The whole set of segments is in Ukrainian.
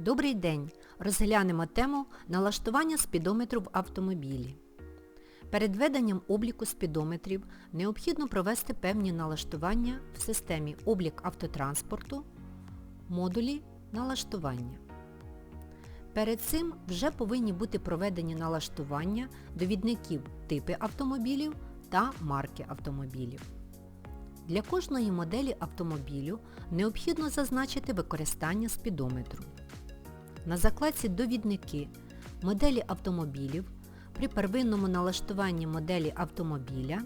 Добрий день! Розглянемо тему налаштування спідометру в автомобілі. Перед веденням обліку спідометрів необхідно провести певні налаштування в системі облік автотранспорту, модулі налаштування. Перед цим вже повинні бути проведені налаштування довідників типи автомобілів та марки автомобілів. Для кожної моделі автомобілю необхідно зазначити використання спідометру. На закладці Довідники моделі автомобілів при первинному налаштуванні моделі автомобіля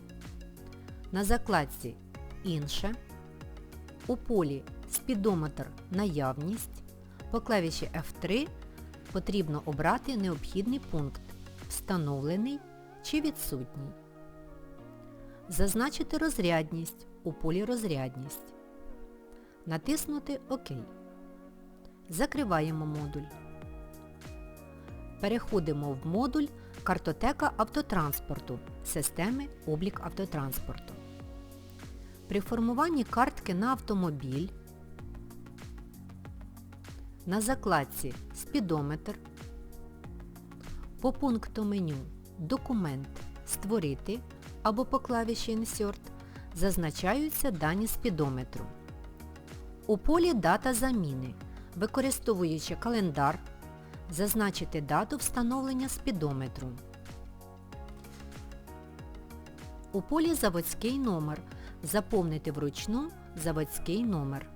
на закладці Інше у полі Спідометр Наявність по клавіші F3 потрібно обрати необхідний пункт Встановлений чи відсутній. Зазначити розрядність у полі Розрядність. Натиснути ОК. Закриваємо модуль. Переходимо в модуль Картотека автотранспорту системи облік автотранспорту. При формуванні картки на автомобіль на закладці Спідометр по пункту меню Документ Створити або по клавіші Insert зазначаються дані спідометру. У полі Дата заміни, використовуючи календар, зазначити дату встановлення спідометру. У полі Заводський номер заповнити вручну заводський номер.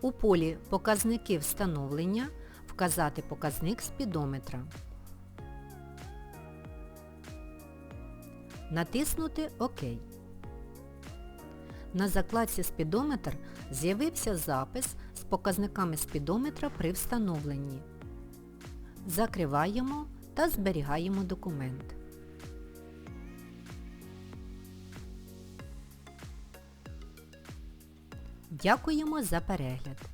У полі Показники встановлення вказати показник спідометра. Натиснути ОК. На закладці Спідометр з'явився запис з показниками спідометра при встановленні. Закриваємо та зберігаємо документ. Дякуємо за перегляд!